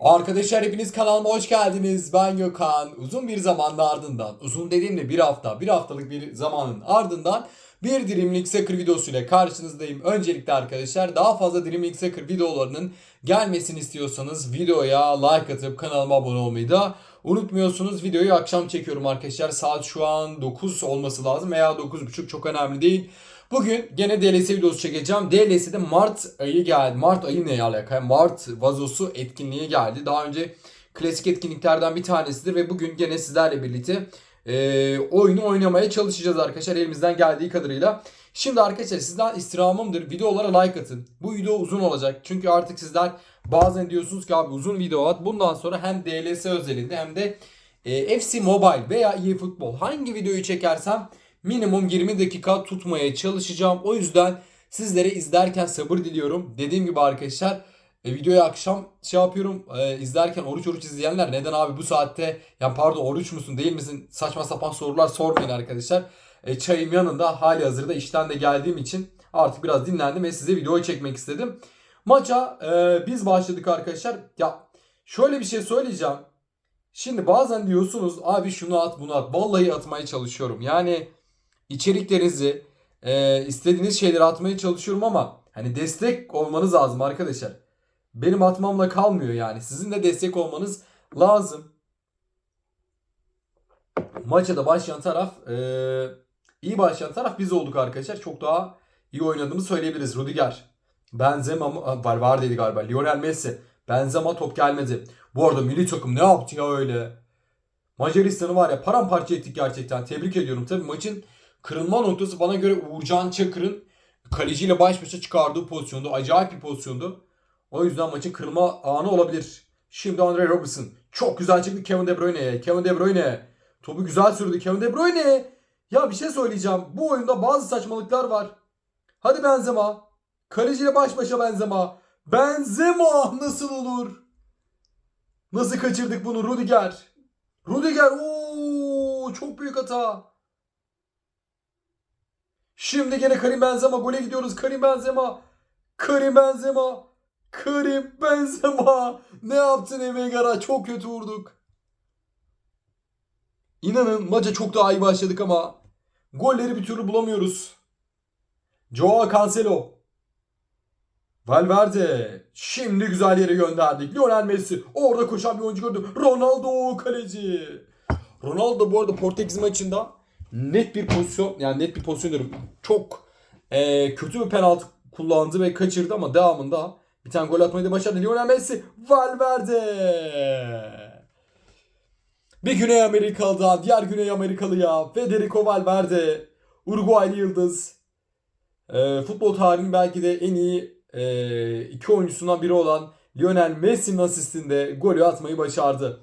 Arkadaşlar hepiniz kanalıma hoş geldiniz. Ben Gökhan. Uzun bir zamanın ardından, uzun dediğimde bir hafta, bir haftalık bir zamanın ardından bir Dreamlink Soccer videosuyla karşınızdayım. Öncelikle arkadaşlar daha fazla Dreamlink Soccer videolarının gelmesini istiyorsanız videoya like atıp kanalıma abone olmayı da unutmuyorsunuz. Videoyu akşam çekiyorum arkadaşlar. Saat şu an 9 olması lazım veya 9.30 çok önemli değil. Bugün gene DLC videosu çekeceğim. DLC'de Mart ayı geldi. Mart ayı ne alaka? Mart vazosu etkinliği geldi. Daha önce klasik etkinliklerden bir tanesidir ve bugün gene sizlerle birlikte e, oyunu oynamaya çalışacağız arkadaşlar elimizden geldiği kadarıyla. Şimdi arkadaşlar sizden istirhamımdır. Videolara like atın. Bu video uzun olacak. Çünkü artık sizler bazen diyorsunuz ki abi uzun video at. Bundan sonra hem DLS özelinde hem de e, FC Mobile veya Futbol hangi videoyu çekersem minimum 20 dakika tutmaya çalışacağım. O yüzden sizlere izlerken sabır diliyorum. Dediğim gibi arkadaşlar e, videoyu akşam şey yapıyorum e, izlerken oruç oruç izleyenler neden abi bu saatte ya pardon oruç musun değil misin saçma sapan sorular sormayın arkadaşlar. E, çayım yanında hali hazırda işten de geldiğim için artık biraz dinlendim ve size video çekmek istedim. Maça e, biz başladık arkadaşlar. Ya şöyle bir şey söyleyeceğim. Şimdi bazen diyorsunuz abi şunu at bunu at. Vallahi atmaya çalışıyorum. Yani içeriklerinizi e, istediğiniz şeyleri atmaya çalışıyorum ama hani destek olmanız lazım arkadaşlar. Benim atmamla kalmıyor yani. Sizin de destek olmanız lazım. Maça da başlayan taraf e, iyi başlayan taraf biz olduk arkadaşlar. Çok daha iyi oynadığımı söyleyebiliriz. Rudiger, Benzema var var dedi galiba. Lionel Messi, Benzema top gelmedi. Bu arada milli takım ne yaptı ya öyle? Macaristan'ı var ya paramparça ettik gerçekten. Tebrik ediyorum. Tabii maçın kırılma noktası bana göre Uğurcan Çakır'ın kaleciyle baş başa çıkardığı pozisyondu. Acayip bir pozisyondu. O yüzden maçın kırılma anı olabilir. Şimdi Andre Robertson. Çok güzel çıktı Kevin De Bruyne'ye. Kevin De Bruyne. Topu güzel sürdü Kevin De Bruyne. Ya bir şey söyleyeceğim. Bu oyunda bazı saçmalıklar var. Hadi Benzema. Kaleciyle baş başa Benzema. Benzema nasıl olur? Nasıl kaçırdık bunu Rudiger? Rudiger ooo çok büyük hata. Şimdi gene Karim Benzema gole gidiyoruz. Karim Benzema. Karim Benzema. Karim Benzema. Ne yaptın Emegara? Çok kötü vurduk. İnanın maça çok daha iyi başladık ama golleri bir türlü bulamıyoruz. Joao Cancelo. Valverde. Şimdi güzel yere gönderdik. Lionel Messi. Orada koşan bir oyuncu gördüm. Ronaldo kaleci. Ronaldo bu arada Portekiz maçında net bir pozisyon yani net bir pozisyon diyorum. Çok e, kötü bir penaltı kullandı ve kaçırdı ama devamında bir tane gol atmayı da başardı. Lionel Messi. Valverde. Bir Güney Amerikalı'dan diğer Güney Amerikalı'ya Federico Valverde. Uruguaylı yıldız. E, futbol tarihinin belki de en iyi e, iki oyuncusundan biri olan Lionel Messi'nin asistinde golü atmayı başardı.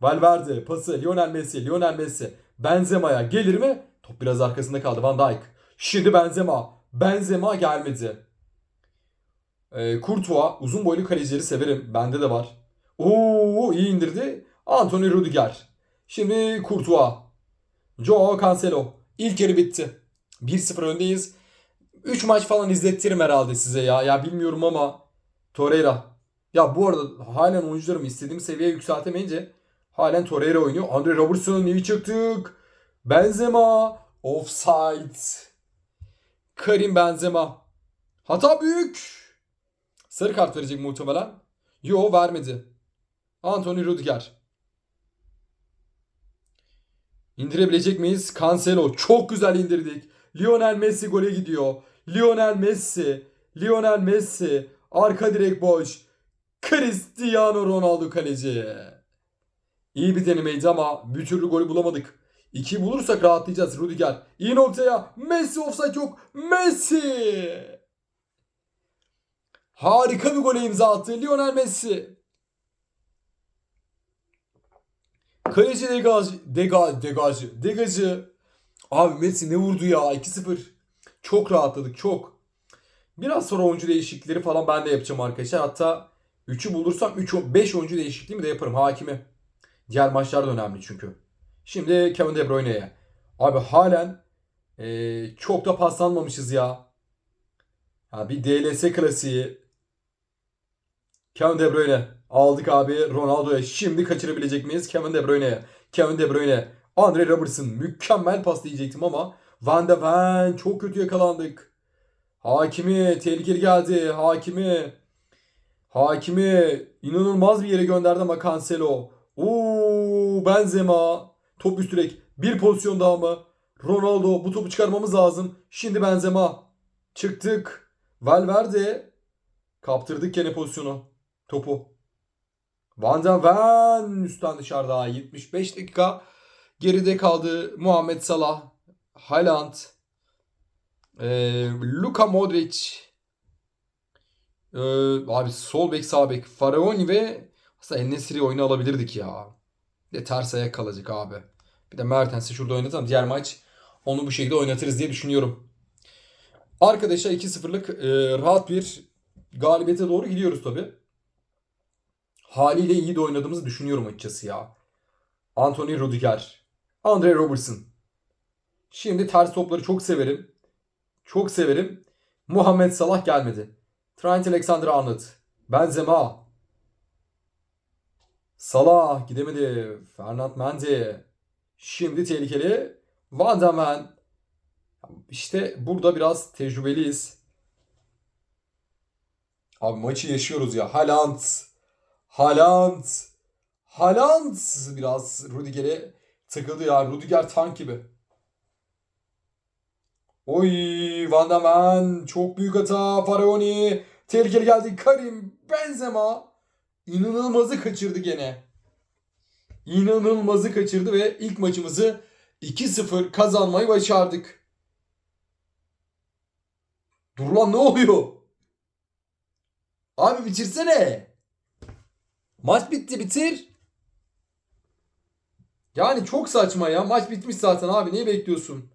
Valverde pası Lionel Messi, Lionel Messi Benzema'ya gelir mi? Top biraz arkasında kaldı Van Dijk. Şimdi Benzema. Benzema gelmedi. E, Courtois uzun boylu kalecileri severim. Bende de var. Oo iyi indirdi. Anthony Rudiger. Şimdi Courtois. Joao Cancelo. İlk yarı bitti. 1-0 öndeyiz. 3 maç falan izlettirim herhalde size ya. Ya bilmiyorum ama Torreira. Ya bu arada halen oyuncularımı istediğim seviyeye yükseltemeyince halen Torreira oynuyor. Andre Robertson iyi çıktık. Benzema. Offside. Karim Benzema. Hata büyük. Sarı kart verecek muhtemelen. Yo vermedi. Anthony Rudiger. İndirebilecek miyiz? Cancelo. Çok güzel indirdik. Lionel Messi gole gidiyor. Lionel Messi. Lionel Messi. Arka direk boş. Cristiano Ronaldo kaleci. İyi bir denemeydi ama bir türlü golü bulamadık. İki bulursak rahatlayacağız Rudiger. İyi noktaya. Messi offside yok. Messi. Harika bir gole imza attı Lionel Messi. Kaleci degaj, degaj, degajı, degajı. Abi Messi ne vurdu ya 2-0. Çok rahatladık çok. Biraz sonra oyuncu değişiklikleri falan ben de yapacağım arkadaşlar. Hatta 3'ü bulursam 3 5 oyuncu değişikliğimi de yaparım hakimi. Diğer maçlar da önemli çünkü. Şimdi Kevin De Bruyne'ye. Abi halen ee, çok da paslanmamışız ya. ya. Bir DLS klasiği. Kevin De Bruyne. Aldık abi Ronaldo'ya. Şimdi kaçırabilecek miyiz? Kevin De Bruyne'ye. Kevin De Bruyne. Andre Robertson. Mükemmel pas diyecektim ama Van de Ven çok kötü yakalandık. Hakimi tehlikeli geldi. Hakimi. Hakimi inanılmaz bir yere gönderdi ama Cancelo. Oo Benzema. Top üst. Bir pozisyon daha mı? Ronaldo bu topu çıkarmamız lazım. Şimdi Benzema. Çıktık. Valverde. Kaptırdık gene pozisyonu. Topu. Van de Ven üstten dışarıda. 75 dakika geride kaldı. Muhammed Salah. Haaland. Ee, Luka Modric. Ee, abi sol bek sağ bek. Faraoni ve aslında Enesiri oyunu alabilirdik ya. Bir de ters ayak kalacak abi. Bir de Mertens'i şurada oynatalım. Diğer maç onu bu şekilde oynatırız diye düşünüyorum. Arkadaşlar 2-0'lık e, rahat bir galibiyete doğru gidiyoruz tabi. Haliyle iyi de oynadığımızı düşünüyorum açıkçası ya. Anthony Rudiger. Andre Robertson. Şimdi ters topları çok severim. Çok severim. Muhammed Salah gelmedi. Trent Alexander-Arnold. Benzema. Salah gidemedi. Fernand Mendy. Şimdi tehlikeli. Van de Ven. İşte burada biraz tecrübeliyiz. Abi maçı yaşıyoruz ya. Haaland. Haaland. Haaland biraz Rudiger'e takıldı ya. Rudiger tank gibi. Oy Van de Ven. Çok büyük hata. Faraoni. Tehlikeli geldi. Karim. Benzema. İnanılmazı kaçırdı gene. İnanılmazı kaçırdı ve ilk maçımızı 2-0 kazanmayı başardık. Dur lan ne oluyor? Abi bitirsene. Maç bitti bitir. Yani çok saçma ya. Maç bitmiş zaten abi. Neyi bekliyorsun?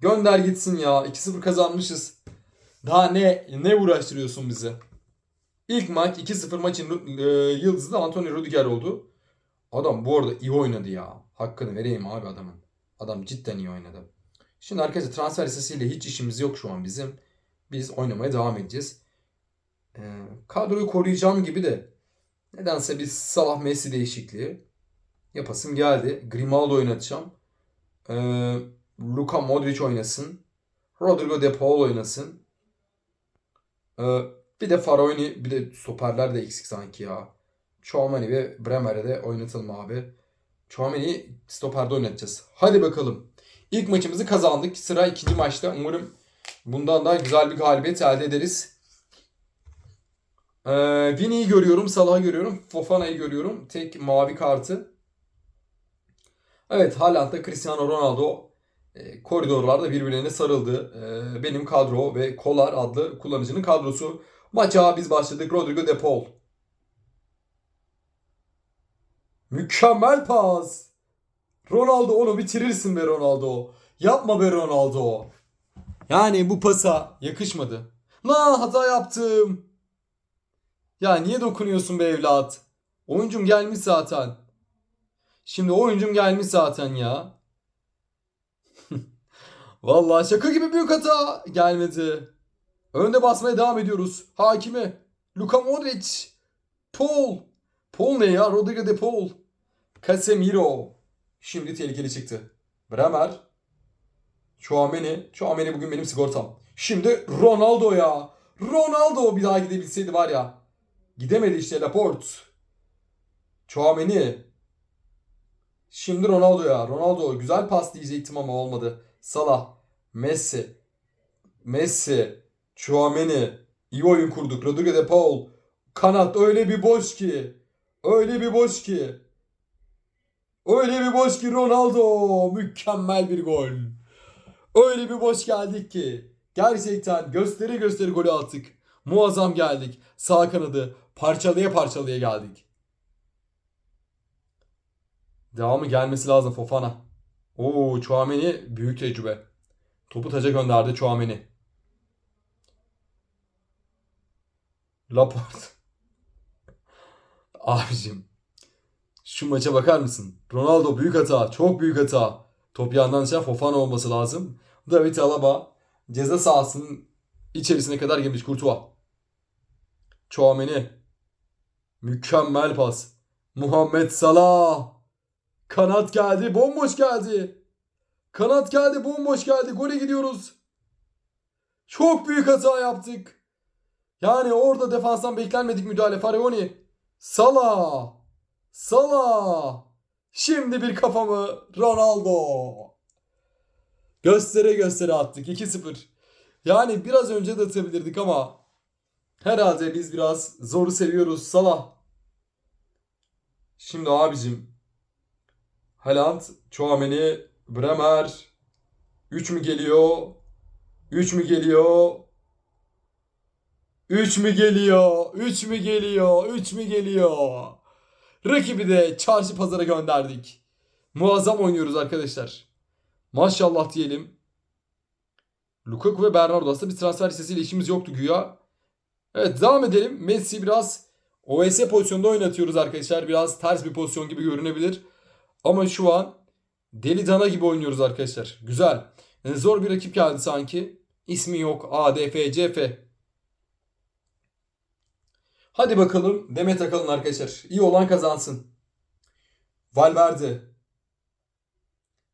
Gönder gitsin ya. 2-0 kazanmışız. Daha ne ne uğraştırıyorsun bizi? İlk maç 2-0 maçın e, yıldızı da Antonio Rudiger oldu. Adam bu arada iyi oynadı ya. Hakkını vereyim abi adamın. Adam cidden iyi oynadı. Şimdi arkadaşlar transfer listesiyle hiç işimiz yok şu an bizim. Biz oynamaya devam edeceğiz. E, kadroyu koruyacağım gibi de nedense bir Salah Messi değişikliği yapasım geldi. Grimaldo oynatacağım. E, Luka Modric oynasın. Rodrigo De Paul oynasın. Ee, bir de Faraoni bir de stoperler de eksik sanki ya. Chouamani ve Bremer'e de oynatalım abi. Chouamani'yi stoperde oynatacağız. Hadi bakalım. İlk maçımızı kazandık. Sıra ikinci maçta. Umarım bundan daha güzel bir galibiyet elde ederiz. Ee, Vini'yi görüyorum. Salah'ı görüyorum. Fofana'yı görüyorum. Tek mavi kartı. Evet Haaland'da Cristiano Ronaldo e, koridorlarda birbirlerine sarıldı. E, benim kadro ve Kolar adlı kullanıcının kadrosu. Maça biz başladık. Rodrigo De Paul. Mükemmel pas. Ronaldo onu bitirirsin be Ronaldo. Yapma be Ronaldo. Yani bu pasa yakışmadı. La hata yaptım. Ya niye dokunuyorsun be evlat? Oyuncum gelmiş zaten. Şimdi oyuncum gelmiş zaten ya. Vallahi şaka gibi büyük hata gelmedi. Önde basmaya devam ediyoruz. Hakimi. Luka Modric. Paul. Paul ne ya? Rodrigo de Paul. Casemiro. Şimdi tehlikeli çıktı. Bremer. Chouameni. Chouameni bugün benim sigortam. Şimdi Ronaldo ya. Ronaldo bir daha gidebilseydi var ya. Gidemedi işte Laporte. Chouameni. Şimdi Ronaldo ya. Ronaldo güzel pas diyecektim ama olmadı. Salah, Messi, Messi, Chouameni, iyi oyun kurduk. Rodrigo de Paul, kanat öyle bir boş ki. Öyle bir boş ki. Öyle bir boş ki Ronaldo. Mükemmel bir gol. Öyle bir boş geldik ki. Gerçekten gösteri gösteri golü attık. Muazzam geldik. Sağ kanadı parçalaya parçalaya geldik. Devamı gelmesi lazım Fofana. Oo Chouameni büyük tecrübe. Topu taca gönderdi Chouameni. Laporte. Abicim. Şu maça bakar mısın? Ronaldo büyük hata. Çok büyük hata. Top yandan dışarı Fofana olması lazım. David Alaba ceza sahasının içerisine kadar girmiş Courtois. Chouameni. Mükemmel pas. Muhammed Salah. Kanat geldi. Bomboş geldi. Kanat geldi. Bomboş geldi. Gole gidiyoruz. Çok büyük hata yaptık. Yani orada defanstan beklenmedik müdahale. Faraoni. Salah. Salah. Şimdi bir kafamı Ronaldo. Göstere göstere attık. 2-0. Yani biraz önce de atabilirdik ama herhalde biz biraz zoru seviyoruz. Salah. Şimdi abicim. Haaland, Chouameni, Bremer. 3 mü geliyor? 3 mü geliyor? 3 mü geliyor? 3 mü geliyor? 3 mü geliyor? Rakibi de çarşı pazara gönderdik. Muazzam oynuyoruz arkadaşlar. Maşallah diyelim. Lukaku ve Bernardo aslında bir transfer listesiyle işimiz yoktu güya. Evet devam edelim. Messi biraz OS pozisyonda oynatıyoruz arkadaşlar. Biraz ters bir pozisyon gibi görünebilir. Ama şu an deli dana gibi oynuyoruz arkadaşlar. Güzel. Yani zor bir rakip geldi sanki. İsmi yok. A, D, F, C, F. Hadi bakalım. Deme takalım arkadaşlar. İyi olan kazansın. Valverde.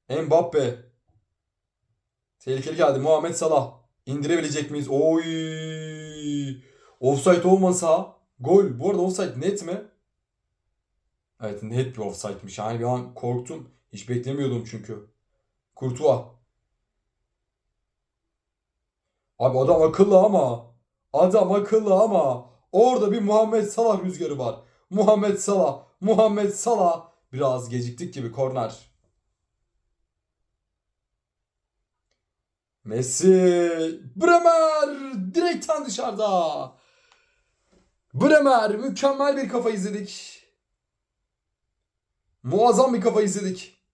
Mbappe. Tehlikeli geldi. Muhammed Salah. İndirebilecek miyiz? Oy. Offside olmasa gol. Bu arada offside net mi? Evet net bir offside'miş. Yani bir an korktum. Hiç beklemiyordum çünkü. Courtois. Abi adam akıllı ama. Adam akıllı ama. Orada bir Muhammed Salah rüzgarı var. Muhammed Salah. Muhammed Salah. Biraz geciktik gibi korner. Messi. Bremer. Direkten dışarıda. Bremer. Mükemmel bir kafa izledik. Muazzam bir kafa izledik.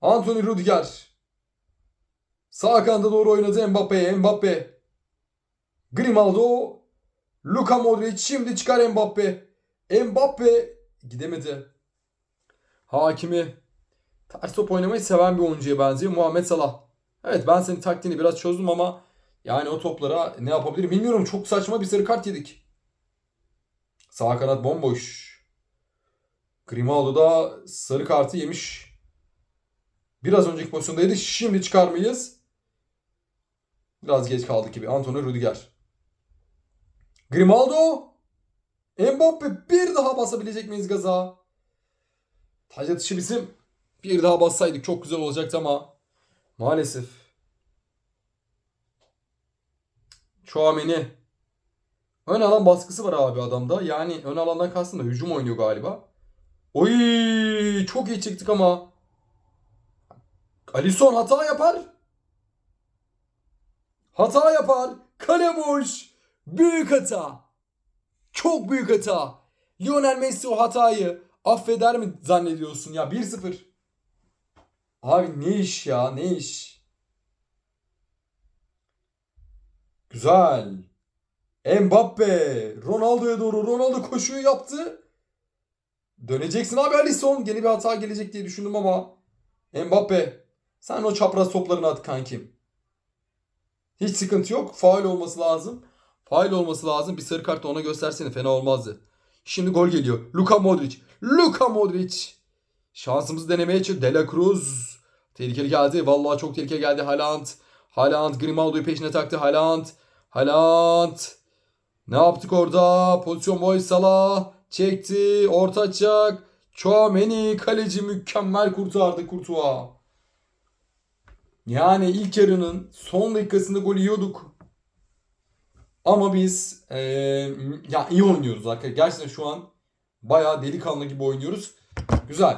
Anthony Rudiger. Sağ kanada doğru oynadı Mbappe. Mbappe. Grimaldo. Luka Modric. Şimdi çıkar Mbappe. Mbappe gidemedi. Hakimi. Ters top oynamayı seven bir oyuncuya benziyor. Muhammed Salah. Evet ben senin taktiğini biraz çözdüm ama yani o toplara ne yapabilirim bilmiyorum. Çok saçma bir sarı kart yedik. Sağ kanat bomboş. Grimaldo da sarı kartı yemiş. Biraz önceki pozisyondaydı. Şimdi çıkar mıyız? Biraz geç kaldık gibi. Antonio Rudiger. Grimaldo. Mbappe bir daha basabilecek miyiz gaza? Taç atışı bizim. Bir daha bassaydık çok güzel olacaktı ama maalesef. Chouameni. Ön alan baskısı var abi adamda. Yani ön alandan kastım da hücum oynuyor galiba. Oy çok iyi çıktık ama. Alisson hata yapar. Hata yapar. Kale boş. Büyük hata. Çok büyük hata. Lionel Messi o hatayı affeder mi zannediyorsun ya? 1-0. Abi ne iş ya ne iş. Güzel. Mbappe. Ronaldo'ya doğru. Ronaldo koşuyu yaptı. Döneceksin abi Alisson. Yeni bir hata gelecek diye düşündüm ama. Mbappe. Sen o çapraz toplarını at kankim. Hiç sıkıntı yok. Faul olması lazım. Faul olması lazım. Bir sarı kart da ona göstersene fena olmazdı. Şimdi gol geliyor. Luka Modric. Luka Modric. Şansımızı denemeye çık. De La Cruz. Tehlikeli geldi. Vallahi çok tehlikeli geldi. Haaland. Haaland Grimaldo'yu peşine taktı. Haaland. Haaland. Ne yaptık orada? Pozisyon boy Salah. Çekti. Orta açacak. Chouameni kaleci mükemmel kurtardı Courtois. Yani ilk yarının son dakikasında gol yiyorduk. Ama biz eee, ya iyi oynuyoruz arkadaşlar. Gerçekten şu an bayağı delikanlı gibi oynuyoruz. Güzel.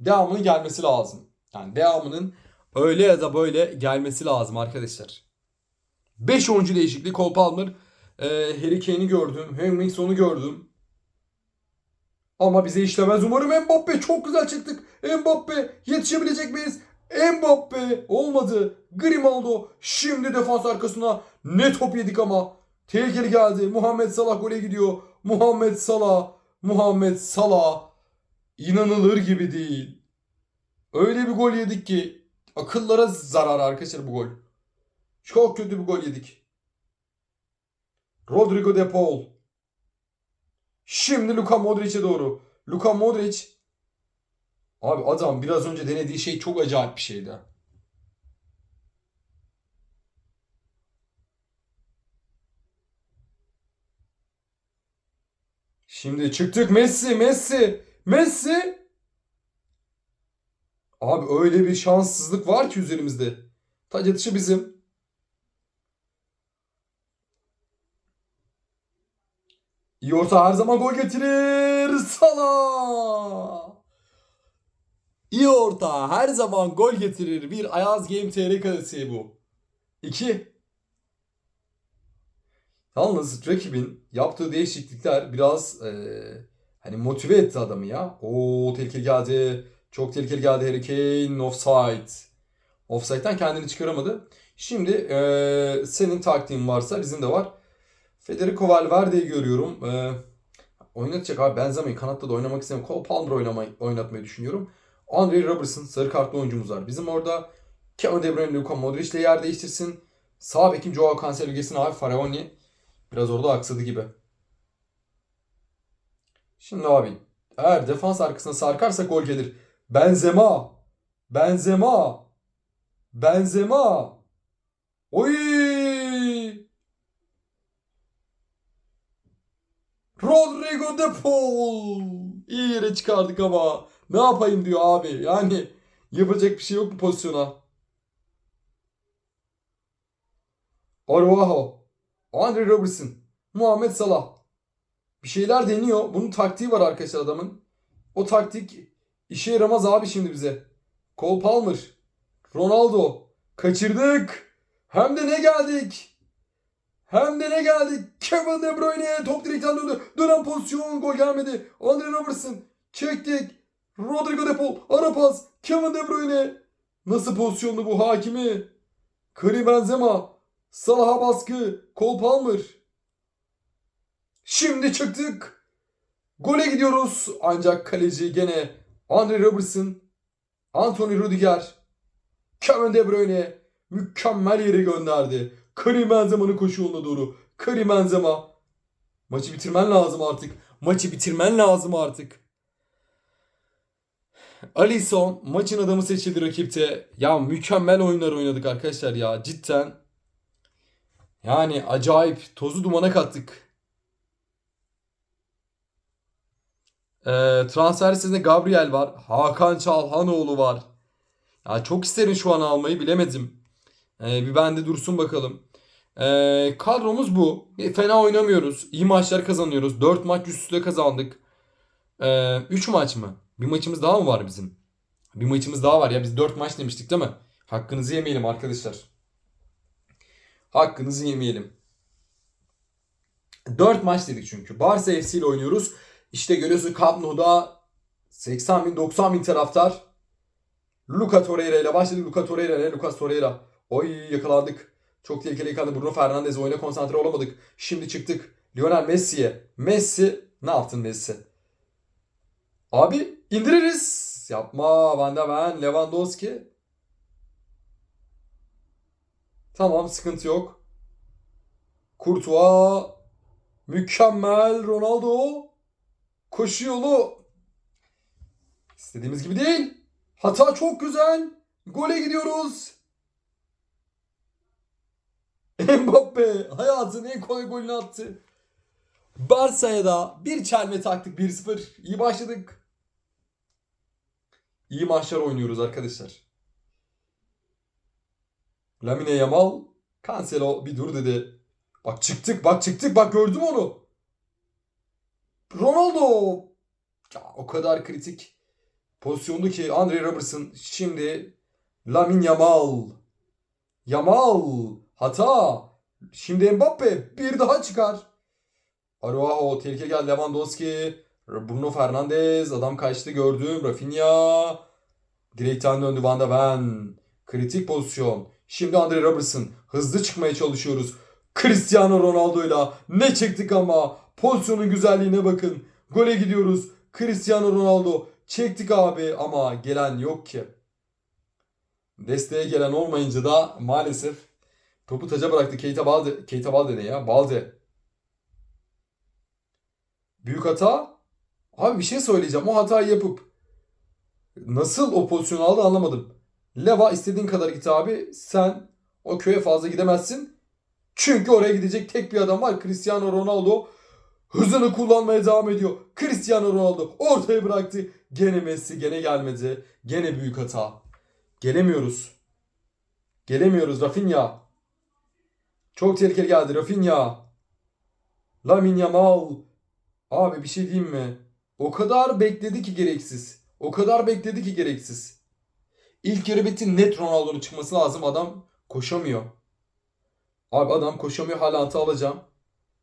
Devamının gelmesi lazım. Yani devamının öyle ya da böyle gelmesi lazım arkadaşlar. 5 oyuncu değişikliği. Cole Palmer, eee Harry Kane'i gördüm. Henrikson'u gördüm. Ama bize işlemez umarım Mbappe. Çok güzel çıktık. Mbappe yetişebilecek miyiz? Mbappe olmadı. Grimaldo şimdi defans arkasına ne top yedik ama. Tehlikeli geldi. Muhammed Salah gole gidiyor. Muhammed Salah. Muhammed Salah. İnanılır gibi değil. Öyle bir gol yedik ki akıllara zarar arkadaşlar bu gol. Çok kötü bir gol yedik. Rodrigo De Paul. Şimdi Luka Modric'e doğru. Luka Modric. Abi adam biraz önce denediği şey çok acayip bir şeydi. Şimdi çıktık Messi, Messi, Messi. Abi öyle bir şanssızlık var ki üzerimizde. Taç atışı bizim. İyi orta her zaman gol getirir. Salah. İyi orta her zaman gol getirir. Bir Ayaz Game TR kalesi bu. 2. Yalnız rakibin yaptığı değişiklikler biraz eee, hani motive etti adamı ya. Oo tehlikeli geldi. Çok tehlikeli geldi Harry Kane. Offside. Offside'den kendini çıkaramadı. Şimdi eee, senin taktiğin varsa bizim de var. Federico Valverde'yi görüyorum. Eee oynatacak abi Benzema'yı kanatta da oynamak istemiyorum. Cole Palmer oynamayı, oynatmayı düşünüyorum. Andre Robertson sarı kartlı oyuncumuz var. Bizim orada Kevin De Bruyne, Luka Modric ile yer değiştirsin. Sağ bekim Joao Cancelo gelsin abi Faraoni. Biraz orada aksadı gibi. Şimdi abi eğer defans arkasına sarkarsak gol gelir. Benzema. Benzema. Benzema. Oy! Rodrigo De Paul. İyi yere çıkardık ama. Ne yapayım diyor abi. Yani yapacak bir şey yok bu pozisyona. Araujo. Andre Robertson. Muhammed Salah. Bir şeyler deniyor. Bunun taktiği var arkadaşlar adamın. O taktik işe yaramaz abi şimdi bize. Cole Palmer. Ronaldo. Kaçırdık. Hem de ne geldik. Hem de ne geldik. Kevin De Bruyne top direkten döndü. Dönen pozisyon gol gelmedi. Andre Robertson. Çektik. Rodrigo De Paul. Ara pas. Kevin De Bruyne. Nasıl pozisyondu bu hakimi? Karim Benzema. Salah'a baskı. Cole Palmer. Şimdi çıktık. Gole gidiyoruz. Ancak kaleci gene Andre Robertson. Anthony Rudiger. Kevin De Bruyne. Mükemmel yere gönderdi. Karim Benzema'nın koşu yoluna doğru. Karim Benzema. Maçı bitirmen lazım artık. Maçı bitirmen lazım artık. Alisson maçın adamı seçildi rakipte. Ya mükemmel oyunlar oynadık arkadaşlar ya cidden. Yani acayip tozu dumana kattık. Ee, transfer listesinde Gabriel var. Hakan Çalhanoğlu var. Ya çok isterim şu an almayı bilemedim. Ee, bir bende dursun bakalım. Ee, kadromuz bu. E, Fena oynamıyoruz. İyi maçlar kazanıyoruz. 4 maç üst üste kazandık. 3 maç mı? Bir maçımız daha mı var bizim? Bir maçımız daha var ya. Biz 4 maç demiştik değil mi? Hakkınızı yemeyelim arkadaşlar. Hakkınızı yemeyelim. 4 maç dedik çünkü. Barça FC ile oynuyoruz. İşte görüyorsun Camp Nou'da 80 bin 90 bin taraftar. Luka Torreira ile başladık. Luka Torreira ile Lucas Torreira. Oy yakalandık. Çok tehlikeli yakalandı. Bruno Fernandes oyuna konsantre olamadık. Şimdi çıktık. Lionel Messi'ye. Messi ne yaptın Messi? Abi indiririz. Yapma Van de Ven, Lewandowski. Tamam sıkıntı yok. Courtois. Mükemmel Ronaldo. Koşu yolu. İstediğimiz gibi değil. Hata çok güzel. Gole gidiyoruz. Mbappe hayatının en kolay golünü attı. Barça'ya da bir çelme taktık 1-0. İyi başladık. İyi maçlar oynuyoruz arkadaşlar. Lamine Yamal Cancelo bir dur dedi. Bak çıktık bak çıktık bak gördüm onu. Ronaldo. Ya, o kadar kritik pozisyondu ki Andre Robertson şimdi Lamine Yamal. Yamal hata. Şimdi Mbappe bir daha çıkar. Araujo tehlikeli geldi Lewandowski. Bruno Fernandes adam kaçtı gördüm. Rafinha. Direkten döndü Van de Ven. Kritik pozisyon. Şimdi Andre Robertson. Hızlı çıkmaya çalışıyoruz. Cristiano Ronaldo'yla ne çektik ama. Pozisyonun güzelliğine bakın. Gole gidiyoruz. Cristiano Ronaldo. Çektik abi ama gelen yok ki. Desteğe gelen olmayınca da maalesef topu taca bıraktı. Keita Balde. Keita Balde ne ya? Balde. Büyük hata. Abi bir şey söyleyeceğim. O hatayı yapıp nasıl o pozisyonu aldı anlamadım. Leva istediğin kadar git abi. Sen o köye fazla gidemezsin. Çünkü oraya gidecek tek bir adam var. Cristiano Ronaldo hızını kullanmaya devam ediyor. Cristiano Ronaldo ortaya bıraktı. Gene Messi gene gelmedi. Gene büyük hata. Gelemiyoruz. Gelemiyoruz Rafinha. Çok tehlikeli geldi Rafinha. Lamine Yamal. Abi bir şey diyeyim mi? O kadar bekledi ki gereksiz. O kadar bekledi ki gereksiz. İlk yarı bitti net Ronaldo'nun çıkması lazım. Adam koşamıyor. Abi adam koşamıyor. Haaland'ı alacağım.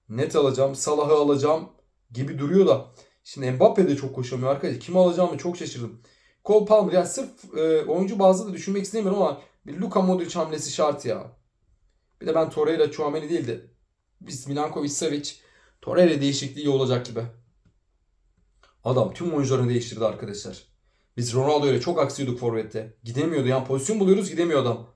Net alacağım. Salah'ı alacağım gibi duruyor da. Şimdi Mbappe de çok koşamıyor arkadaşlar. Kimi alacağımı çok şaşırdım. Cole Palmer ya sırf e, oyuncu bazlı da düşünmek istemiyorum ama bir Luka Modric hamlesi şart ya. Bir de ben Torreira, Chouameni değil de biz Milankovic, Savic, Torreira değişikliği olacak gibi. Adam tüm oyuncularını değiştirdi arkadaşlar. Biz Ronaldo ile çok aksiyorduk forvette. Gidemiyordu yani pozisyon buluyoruz gidemiyor adam.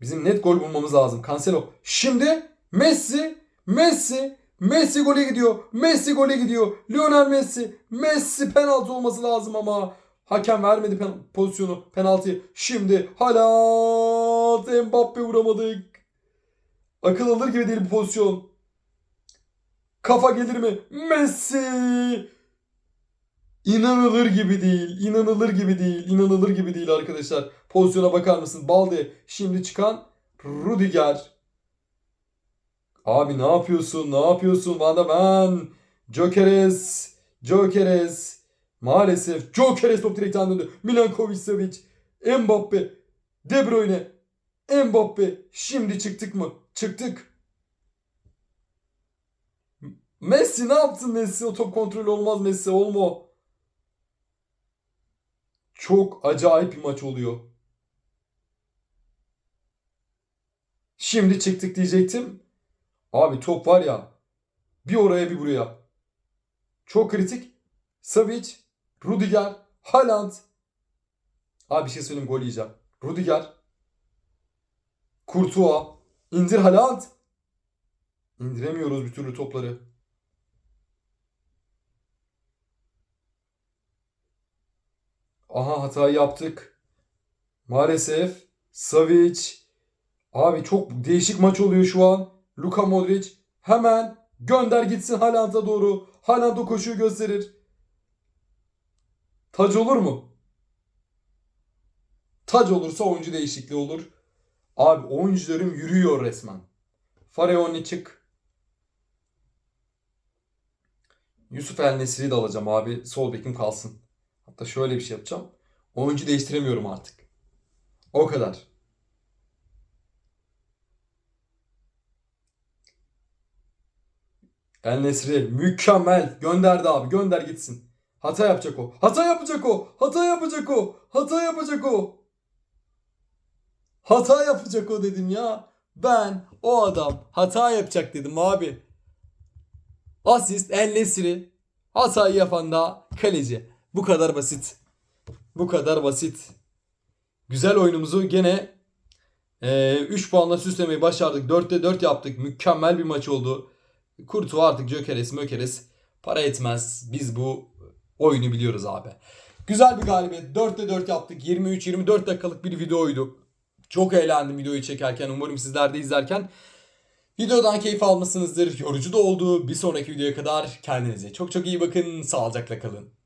Bizim net gol bulmamız lazım. Cancelo. Şimdi Messi, Messi, Messi gole gidiyor. Messi gole gidiyor. Lionel Messi, Messi penaltı olması lazım ama hakem vermedi pen- pozisyonu, penaltıyı. Şimdi Haaland, Mbappe vuramadık. Akıl alır gibi değil bu pozisyon. Kafa gelir mi? Messi! İnanılır gibi değil. İnanılır gibi değil. İnanılır gibi değil arkadaşlar. Pozisyona bakar mısın? Balde şimdi çıkan Rudiger. Abi ne yapıyorsun? Ne yapıyorsun? Van Ben. Jokeres. Jokeres. Maalesef Jokeres top direkten döndü. Milankovic Savic. Mbappe. De Bruyne. Mbappe. Şimdi çıktık mı? Çıktık. Messi ne yaptın Messi? O top kontrolü olmaz Messi. Olmo. Çok acayip bir maç oluyor. Şimdi çıktık diyecektim. Abi top var ya. Bir oraya bir buraya. Çok kritik. Savic, Rudiger, Haaland. Abi bir şey söyleyeyim gol yiyeceğim. Rudiger. Courtois. İndir Haaland. İndiremiyoruz bir türlü topları. Aha hatayı yaptık. Maalesef. Savic. Abi çok değişik maç oluyor şu an. Luka Modric. Hemen gönder gitsin Haaland'a doğru. Haaland o koşuyu gösterir. Taç olur mu? Taç olursa oyuncu değişikliği olur. Abi oyuncularım yürüyor resmen. Faraoni çık. Yusuf El Nesri'yi de alacağım abi. Sol bekim kalsın. Hatta şöyle bir şey yapacağım. Oyuncu değiştiremiyorum artık. O kadar. El Nesri mükemmel. Gönderdi abi. Gönder gitsin. Hata yapacak o. Hata yapacak o. Hata yapacak o. Hata yapacak o. Hata yapacak o dedim ya. Ben o adam hata yapacak dedim abi. Asist El Nesri. Hatayı yapan da kaleci. Bu kadar basit. Bu kadar basit. Güzel oyunumuzu gene 3 puanla süslemeyi başardık. 4'te 4 yaptık. Mükemmel bir maç oldu. Kurtu artık Jokeres Mökeres para etmez. Biz bu oyunu biliyoruz abi. Güzel bir galibiyet. 4'te 4 yaptık. 23-24 dakikalık bir videoydu. Çok eğlendim videoyu çekerken. Umarım sizler de izlerken videodan keyif almışsınızdır. Yorucu da oldu. Bir sonraki videoya kadar kendinize çok çok iyi bakın. Sağlıcakla kalın.